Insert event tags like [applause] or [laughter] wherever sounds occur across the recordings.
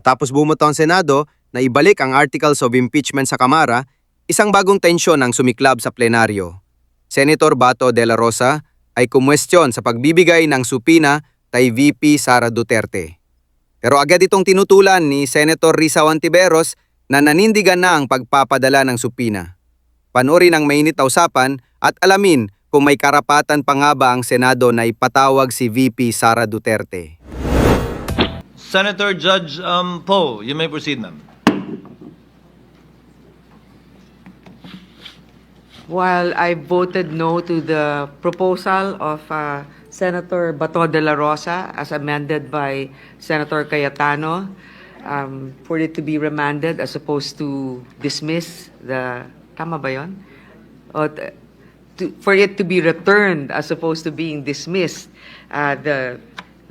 Tapos bumuto ang Senado na ibalik ang articles of impeachment sa Kamara, isang bagong tensyon ang sumiklab sa plenaryo. Senator Bato de la Rosa ay kumwestiyon sa pagbibigay ng supina kay VP Sara Duterte. Pero agad itong tinutulan ni Senator Risa Ontiveros na nanindigan na ang pagpapadala ng supina. Panoorin ang mainit na usapan at alamin kung may karapatan pa nga ba ang Senado na ipatawag si VP Sara Duterte. Senator Judge um, Poe, you may proceed, ma'am. While I voted no to the proposal of uh, Senator Bato de la Rosa as amended by Senator Cayetano um, for it to be remanded as opposed to dismiss the tama ba yon? To, for it to be returned as opposed to being dismissed uh, the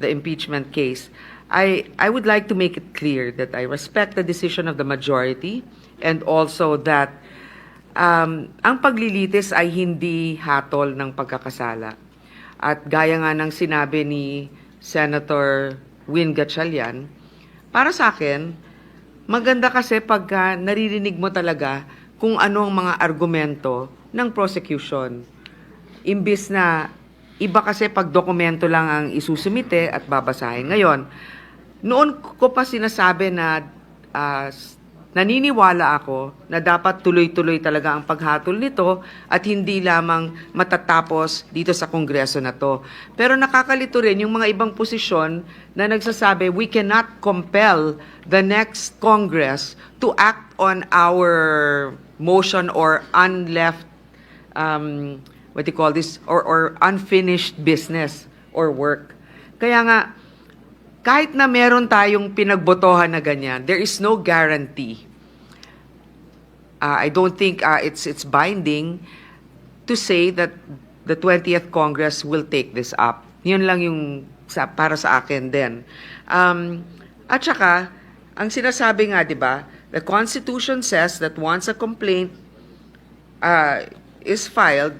the impeachment case. I I would like to make it clear that I respect the decision of the majority and also that um, ang paglilitis ay hindi hatol ng pagkakasala. At gaya nga ng sinabi ni Senator Win Gatchalian, para sa akin, maganda kasi pagka naririnig mo talaga kung ano ang mga argumento ng prosecution. Imbis na iba kasi pag dokumento lang ang isusumite at babasahin. Ngayon, noon ko pa sinasabi na s- naniniwala ako na dapat tuloy-tuloy talaga ang paghatol nito at hindi lamang matatapos dito sa kongreso na to. Pero nakakalito rin yung mga ibang posisyon na nagsasabi we cannot compel the next Congress to act on our motion or unleft um, what do you call this, or, or unfinished business or work. Kaya nga, kahit na meron tayong pinagbotohan na ganyan, there is no guarantee. Uh, I don't think uh, it's it's binding to say that the 20th Congress will take this up. Yun lang yung sa, para sa akin din. Um, at saka, ang sinasabi nga, di ba, the Constitution says that once a complaint uh, is filed,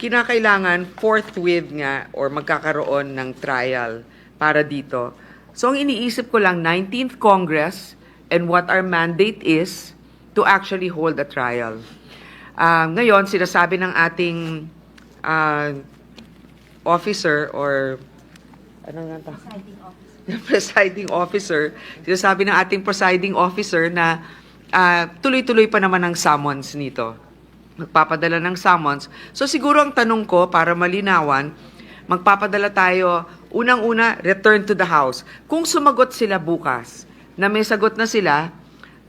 kinakailangan forthwith nga or magkakaroon ng trial para dito. So ang iniisip ko lang 19th Congress and what our mandate is to actually hold a trial. Ah, ngayon sinasabi ng ating ah, officer or ano nga ta? [laughs] presiding officer, sinasabi ng ating presiding officer na ah, tuloy-tuloy pa naman ang summons nito magpapadala ng summons. So siguro ang tanong ko para malinawan, magpapadala tayo unang-una return to the house. Kung sumagot sila bukas, na may sagot na sila,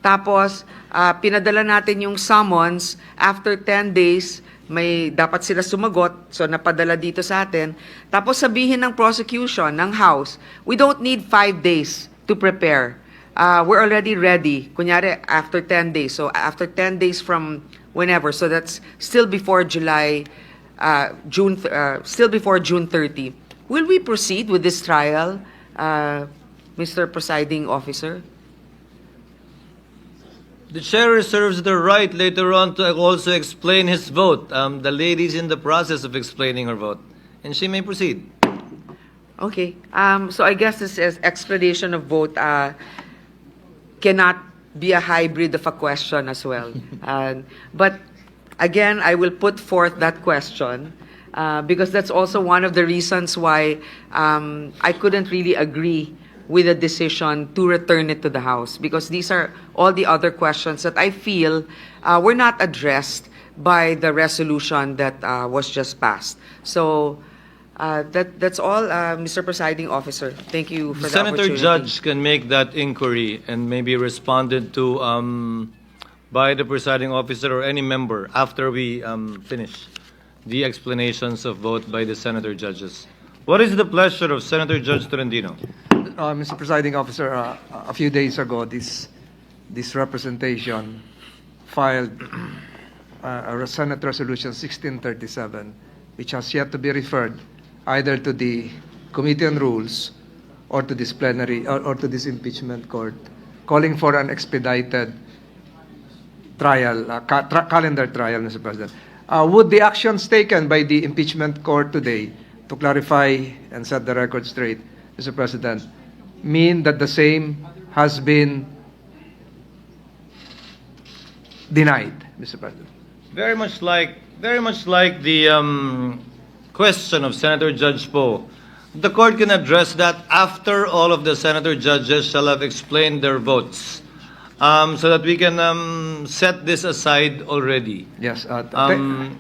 tapos ah, pinadala natin yung summons after 10 days may dapat sila sumagot, so napadala dito sa atin. Tapos sabihin ng prosecution, ng House, we don't need 5 days to prepare. Uh, we're already ready. Kunyari, after 10 days. So after 10 days from whenever. So that's still before July, uh, June, uh, still before June 30. Will we proceed with this trial, uh, Mr. Presiding Officer? The chair reserves the right later on to also explain his vote. Um, the lady's in the process of explaining her vote, and she may proceed. Okay. Um, so I guess this is explanation of vote uh, cannot be a hybrid of a question as well. [laughs] Uh, but again, I will put forth that question uh, because that's also one of the reasons why um, I couldn't really agree with the decision to return it to the House because these are all the other questions that I feel uh, were not addressed by the resolution that uh, was just passed. So uh, that that's all, uh, Mr. Presiding Officer. Thank you for The the senator judge can make that inquiry and maybe responded to um, by the presiding officer or any member after we um, finish the explanations of vote by the senator judges. What is the pleasure of Senator Judge Torrendino? Uh, Mr. Presiding Officer, uh, a few days ago, this, this representation filed uh, a Senate Resolution 1637, which has yet to be referred either to the Committee on Rules or to this plenary or, or to this impeachment court, calling for an expedited trial, uh, ca- tra- calendar trial, Mr. President. Uh, would the actions taken by the impeachment court today to clarify and set the record straight, Mr. President, mean that the same has been denied, Mr. President. Very much like, very much like the um, question of Senator Judge Poe. The court can address that after all of the senator judges shall have explained their votes, um, so that we can um, set this aside already. Yes. uh, Um,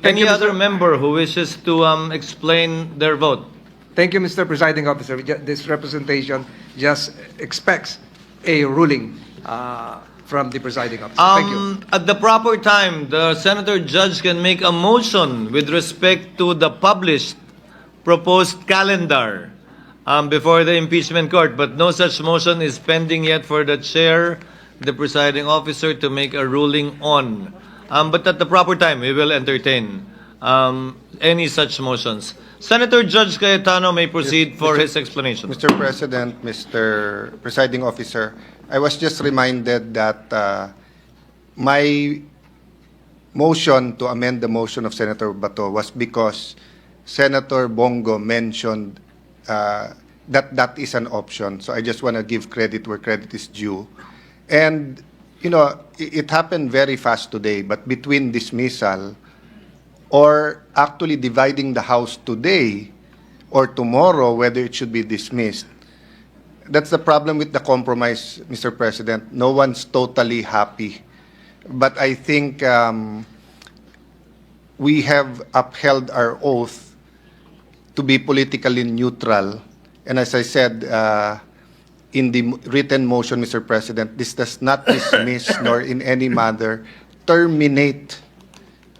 Thank any you, Mr. other member who wishes to um, explain their vote? Thank you, Mr. Presiding Officer. This representation just expects a ruling uh, from the presiding officer. Thank you. Um, at the proper time, the senator judge can make a motion with respect to the published proposed calendar um, before the impeachment court, but no such motion is pending yet for the chair, the presiding officer, to make a ruling on. Um, but at the proper time, we will entertain um, any such motions. Senator Judge Cayetano may proceed for his explanation. Mr. President, Mr. Presiding Officer, I was just reminded that uh, my motion to amend the motion of Senator Bato was because Senator Bongo mentioned uh, that that is an option. So I just want to give credit where credit is due. And, you know, it, it happened very fast today, but between dismissal or actually dividing the House today or tomorrow, whether it should be dismissed, that's the problem with the compromise, Mr. President. No one's totally happy. But I think um, we have upheld our oath to be politically neutral. And as I said uh, in the written motion, Mr. President, this does not [coughs] dismiss nor in any manner terminate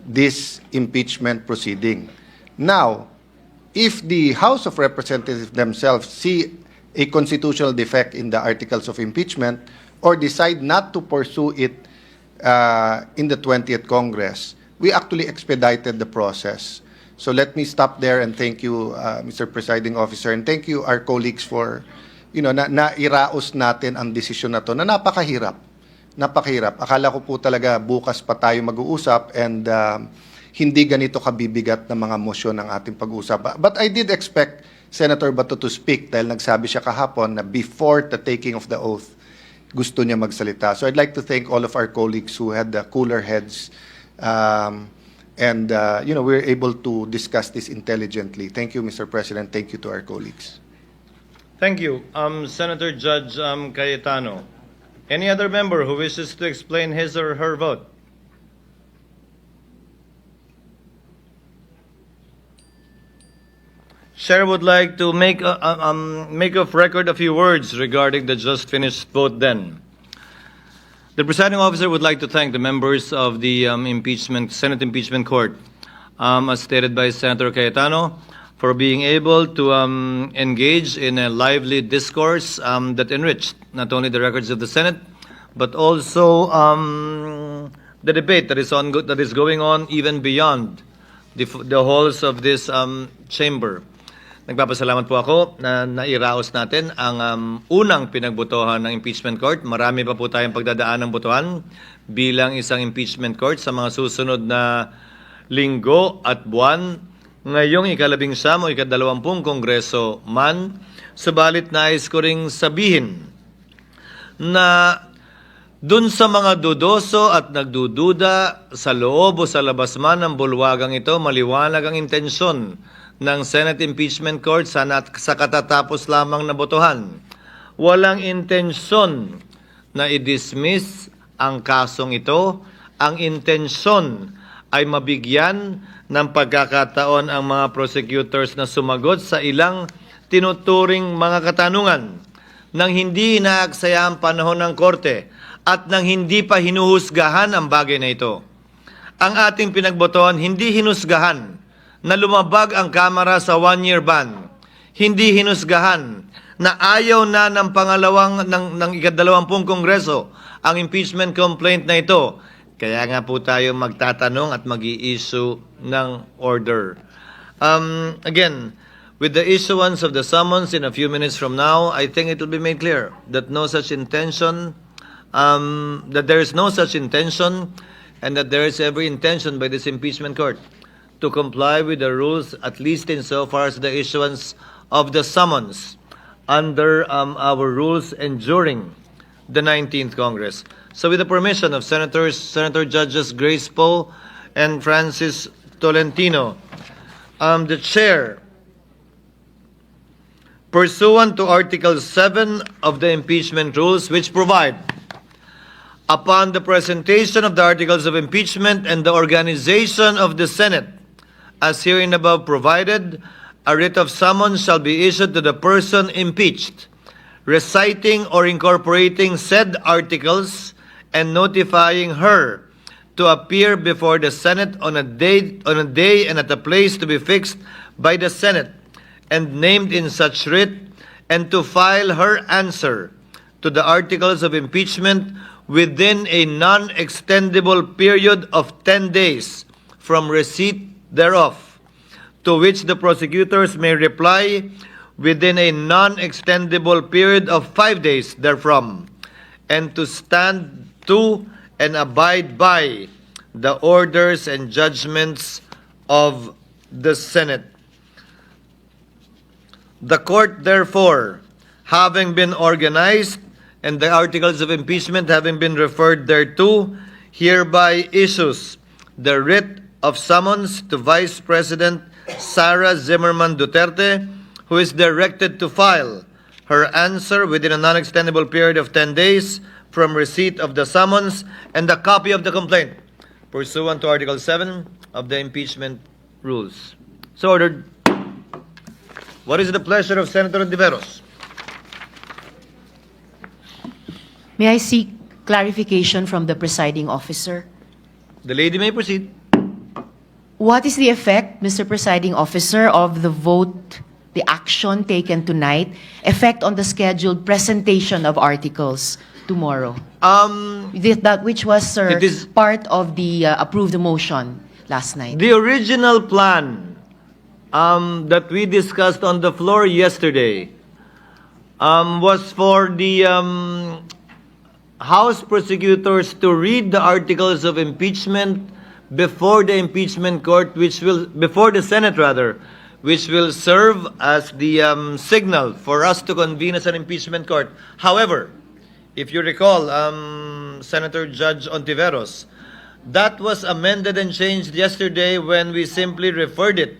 this impeachment proceeding. Now, if the House of Representatives themselves see a constitutional defect in the articles of impeachment or decide not to pursue it uh, in the 20th Congress, we actually expedited the process. So let me stop there and thank you, uh, Mr. Presiding Officer, and thank you, our colleagues, for, you know, na nairaos natin ang desisyon na to na napakahirap. Napakahirap. Akala ko po talaga bukas pa tayo mag-uusap and um, hindi ganito kabibigat na mga motion ng ating pag-uusap. But I did expect Senator Bato to speak dahil nagsabi siya kahapon na before the taking of the oath, gusto niya magsalita. So I'd like to thank all of our colleagues who had the cooler heads um, and, uh, you know, we're able to discuss this intelligently. Thank you, Mr. President. Thank you to our colleagues. Thank you. Um, Senator Judge um, Cayetano. Any other member who wishes to explain his or her vote? Chair would like to make a, um, make of record a few words regarding the just finished vote. Then, the presiding officer would like to thank the members of the um, impeachment Senate impeachment court, um, as stated by Senator Cayetano, for being able to um, engage in a lively discourse um, that enriched not only the records of the Senate, but also um, the debate that is on that is going on even beyond the, the halls of this um, chamber. Nagpapasalamat po ako na nairaos natin ang um, unang pinagbotohan ng impeachment court. Marami pa po tayong pagdadaan ng botohan bilang isang impeachment court sa mga susunod na linggo at buwan ngayong ikalabing siyam o ikadalawampung kongreso man. Subalit nais ko ring sabihin na dun sa mga dudoso at nagdududa sa loob o sa labas man ng bulwagang ito, maliwanag ang intensyon ng Senate Impeachment Court sa, nat- sa katatapos lamang na botohan. Walang intensyon na i-dismiss ang kasong ito. Ang intensyon ay mabigyan ng pagkakataon ang mga prosecutors na sumagot sa ilang tinuturing mga katanungan nang hindi inaaksaya ang panahon ng korte at nang hindi pa hinuhusgahan ang bagay na ito. Ang ating pinagbotohan hindi hinusgahan na lumabag ang Kamara sa one-year ban. Hindi hinusgahan na ayaw na ng pangalawang ng, ng ikadalawampung kongreso ang impeachment complaint na ito. Kaya nga po tayo magtatanong at mag issue ng order. Um, again, with the issuance of the summons in a few minutes from now, I think it will be made clear that no such intention, um, that there is no such intention, and that there is every intention by this impeachment court to comply with the rules, at least insofar as the issuance of the summons under um, our rules and during the 19th Congress. So with the permission of Senators, Senator Judges Grace Poe and Francis Tolentino, um, the chair, pursuant to Article 7 of the impeachment rules, which provide upon the presentation of the articles of impeachment and the organization of the Senate, as herein above provided, a writ of summons shall be issued to the person impeached, reciting or incorporating said articles and notifying her to appear before the Senate on a day on a day and at a place to be fixed by the Senate and named in such writ and to file her answer to the articles of impeachment within a non-extendable period of 10 days from receipt thereof, to which the prosecutors may reply within a non-extendable period of 5 days therefrom, and to stand to and abide by the orders and judgments of the Senate. The court, therefore, having been organized and the articles of impeachment having been referred thereto, hereby issues the writ of summons to Vice President Sara Zimmerman Duterte, who is directed to file her answer within a non-extendable period of 10 days from receipt of the summons and a copy of the complaint pursuant to Article 7 of the impeachment rules. So ordered. What is the pleasure of Senator Ontiveros? May I seek clarification from the presiding officer? The lady may proceed. What is the effect, Mr. Presiding Officer, of the vote, the action taken tonight, effect on the scheduled presentation of articles tomorrow? Um, Th- That which was, sir, It is- part of the uh, approved motion last night. the original plan um, that we discussed on the floor yesterday um, was for the um, House prosecutors to read the articles of impeachment before the impeachment court, which will before the Senate rather, which will serve as the um, signal for us to convene as an impeachment court. However, if you recall, um, Senator Judge Ontiveros, that was amended and changed yesterday when we simply referred it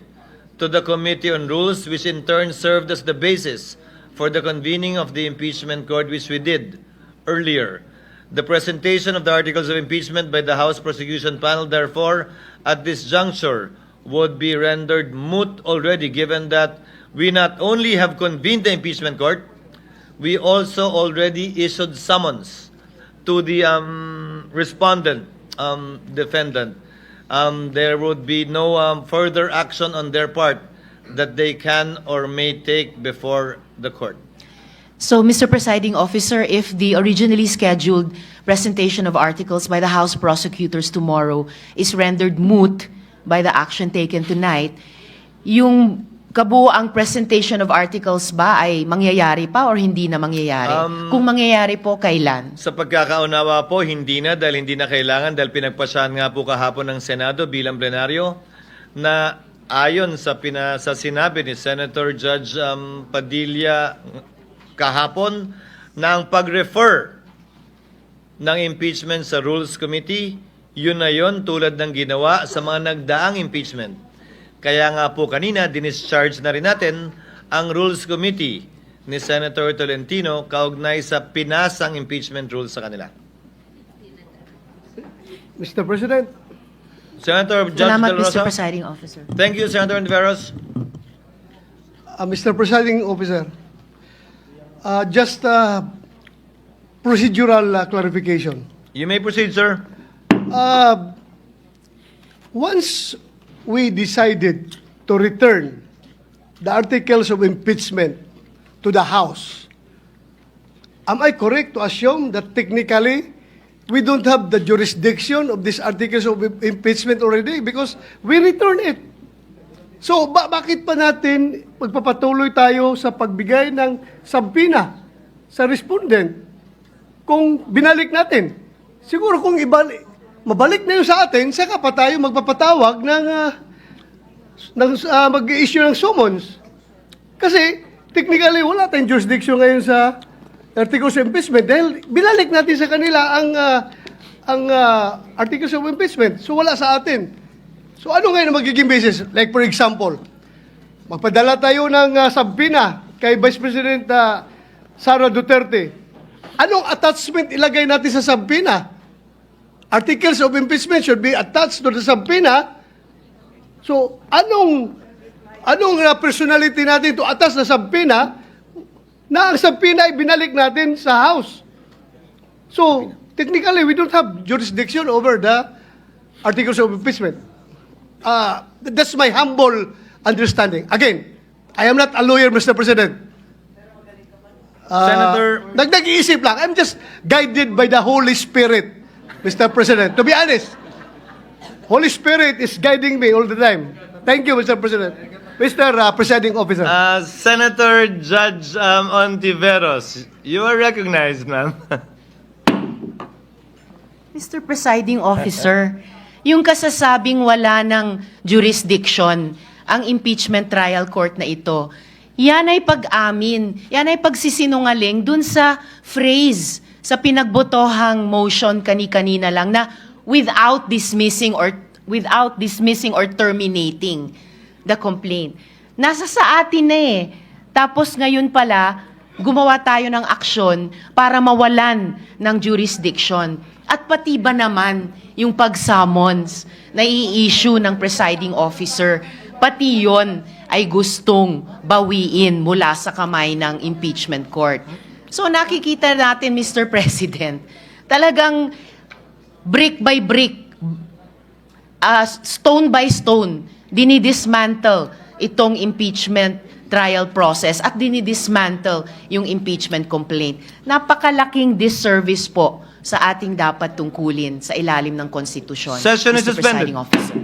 to the Committee on Rules, which in turn served as the basis for the convening of the impeachment court, which we did earlier. The presentation of the articles of impeachment by the House prosecution panel, therefore, at this juncture, would be rendered moot already, given that we not only have convened the impeachment court, we also already issued summons to the um, respondent, um, defendant. Um, there would be no um, further action on their part that they can or may take before the court. So, Mr. Presiding Officer, if the originally scheduled presentation of articles by the House prosecutors tomorrow is rendered moot by the action taken tonight, yung kabuang presentation of articles ba ay mangyayari pa or hindi na mangyayari? Um, Kung mangyayari po, kailan? Sa pagkakaunawa po, hindi na dahil hindi na kailangan dahil pinagpasyahan nga po kahapon ng Senado bilang plenaryo na ayon sa, pina, sa sinabi ni Senator Judge um, Padilla kahapon ang pag-refer ng impeachment sa Rules Committee, yun na yun tulad ng ginawa sa mga nagdaang impeachment. Kaya nga po kanina, dinischarge na rin natin ang Rules Committee ni Senator Tolentino kaugnay sa pinasang impeachment rules sa kanila. Mr. President, Senator Judge Salamat, De La Mr. Rosa. Presiding Officer. Thank you, Senator Ontiveros. uh, Mr. Presiding Officer, uh, just uh, procedural uh, clarification. You may proceed, sir. Uh, once we decided to return the articles of impeachment to the House, am I correct to assume that technically we don't have the jurisdiction of these articles of im- impeachment already because we return it? So, ba- bakit pa natin magpapatuloy tayo sa pagbigay ng sampina sa respondent kung binalik natin? Siguro kung ibalik, mabalik na yun sa atin, saka pa tayo magpapatawag ng, ah, ng ah, mag-issue ng summons. Kasi, technically, wala tayong jurisdiction ngayon sa articles of impeachment dahil binalik natin sa kanila ang ah, ang ah, articles of impeachment. So wala sa atin. So ano ngayon ang magiging basis? Like for example, magpadala tayo ng ah, sabina kay Vice President ah, Sara Duterte. Anong attachment ilagay natin sa sabina? Articles of impeachment should be attached to the sabina. So, anong anong uh, personality natin to attach na sabina na ang sabina ay binalik natin sa House? So, technically, we don't have jurisdiction over the articles of impeachment. Uh, that's my humble understanding. Again, I am not a lawyer, Mr. President. Uh, Senator- nag nag-iisip lang. I'm just guided by the Holy Spirit, Mr. President. To be honest, Holy Spirit is guiding me all the time. Thank you, Mr. President. Mr. Uh, Presiding Officer. Uh, Senator Judge um, Ontiveros, you are recognized, ma'am. [laughs] Mr. Presiding Officer, yung kasasabing wala ng jurisdiction ang impeachment trial court na ito, yan ay pag-amin, yan ay pagsisinungaling dun sa phrase, sa pinagbotohang motion kani-kanina lang na without dismissing or without dismissing or terminating the complaint. Nasa sa atin na eh. Tapos ngayon pala, gumawa tayo ng aksyon para mawalan ng jurisdiction. At pati ba naman yung pag-summons na i-issue ng presiding officer, pati yon ay gustong bawiin mula sa kamay ng impeachment court. So nakikita natin, Mr. [laughs] President, talagang brick by brick, uh, stone by stone, dinidismantle itong impeachment trial process at dinidismantle yung impeachment complaint. Napakalaking disservice po sa ating dapat tungkulin sa ilalim ng konstitusyon. Session is suspended. Presiding Officer.